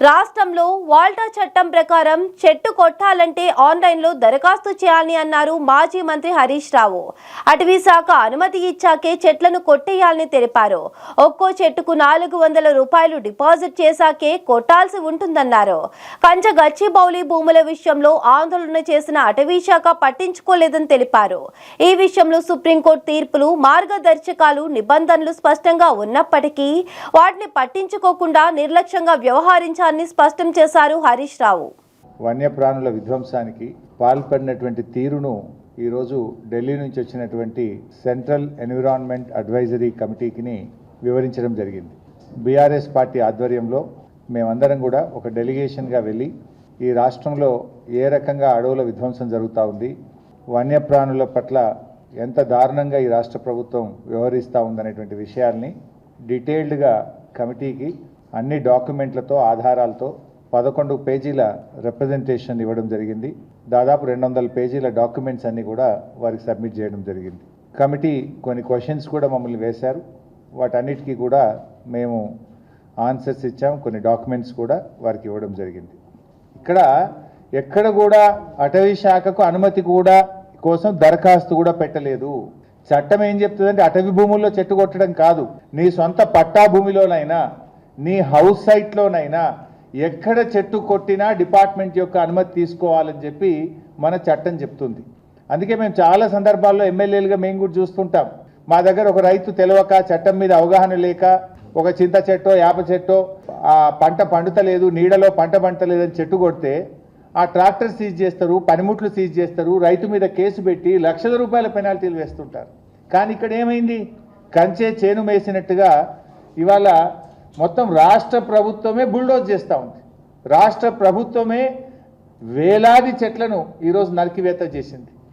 రాష్ట్రంలో వాల్టా చట్టం ప్రకారం చెట్టు కొట్టాలంటే ఆన్లైన్లో దరఖాస్తు చేయాలని అన్నారు మాజీ మంత్రి హరీష్ రావు. అటవీ శాఖ అనుమతి ఇచ్చాకే చెట్లను కొట్టేయాలని తెలిపారు. ఒక్కో చెట్టుకు నాలుగు వందల రూపాయలు డిపాజిట్ చేశాకే కొట్టాల్సి ఉంటుందన్నారు. కంచ గచ్చిబౌలి భూముల విషయంలో ఆందోళన చేసిన అటవీ శాఖ పట్టించుకోలేదని తెలిపారు. ఈ విషయంలో సుప్రీంకోర్టు తీర్పులు మార్గదర్శకాలు నిబంధనలు స్పష్టంగా ఉన్నప్పటికీ వాటిని పట్టించుకోకుండా నిర్లక్ష్యంగా వ్యవహరించాలని స్పష్టం చేశారు హరీష్ రావు. వన్యప్రాణుల విధ్వంసానికి పాల్పడినటువంటి తీరును ఈరోజు ఢిల్లీ నుంచి వచ్చినటువంటి సెంట్రల్ ఎన్విరాన్మెంట్ అడ్వైజరీ కమిటీకిని వివరించడం జరిగింది. బీఆర్ఎస్ పార్టీ ఆధ్వర్యంలో మేమందరం కూడా ఒక డెలిగేషన్గా వెళ్ళి ఈ రాష్ట్రంలో ఏ రకంగా అడవుల విధ్వంసం జరుగుతూ ఉంది వన్యప్రాణుల పట్ల ఎంత దారుణంగా ఈ రాష్ట్ర ప్రభుత్వం వ్యవహరిస్తూ ఉందనేటువంటి విషయాల్ని డీటెయిల్డ్గా కమిటీకి అన్ని డాక్యుమెంట్లతో ఆధారాలతో పదకొండు పేజీల రిప్రజెంటేషన్ ఇవ్వడం జరిగింది. దాదాపు రెండు వందల పేజీల డాక్యుమెంట్స్ అన్నీ కూడా వారికి సబ్మిట్ చేయడం జరిగింది. కమిటీ కొన్ని క్వశ్చన్స్ కూడా మమ్మల్ని వేశారు. వాటన్నిటికీ కూడా మేము ఆన్సర్స్ ఇచ్చాం. కొన్ని డాక్యుమెంట్స్ కూడా వారికి ఇవ్వడం జరిగింది. ఇక్కడ ఎక్కడ కూడా అటవీ శాఖకు అనుమతి కూడా కోసం దరఖాస్తు కూడా పెట్టలేదు. చట్టం ఏం చెప్తుందంటే అటవీ భూముల్లో చెట్టు కొట్టడం కాదు. నీ సొంత పట్టా భూమిలోనైనా నీ హౌస్ సైట్లోనైనా ఎక్కడ చెట్టు కొట్టినా డిపార్ట్మెంట్ యొక్క అనుమతి తీసుకోవాలని చెప్పి మన చట్టం చెప్తుంది. అందుకే మేము చాలా సందర్భాల్లో ఎమ్మెల్యేలుగా మేము కూడా చూస్తుంటాం. మా దగ్గర ఒక రైతు తెలియక చట్టం మీద అవగాహన లేక ఒక చింత చెట్టో యాప చెట్టో ఆ పంట పండుతలేదు నీడలో పంట పండలేదని చెట్టు కొడితే ఆ ట్రాక్టర్ సీజ్ చేస్తారు పనిముట్లు సీజ్ చేస్తారు రైతు మీద కేసు పెట్టి లక్షల రూపాయల పెనాల్టీలు వేస్తుంటారు. కానీ ఇక్కడ ఏమైంది? కంచే చేను మేసినట్టుగా ఇవాళ మొత్తం రాష్ట్ర ప్రభుత్వమే బుల్డోజ్ చేస్తూ ఉంది. రాష్ట్ర ప్రభుత్వమే వేలాది చెట్లను ఈరోజు నరికివేత చేసింది.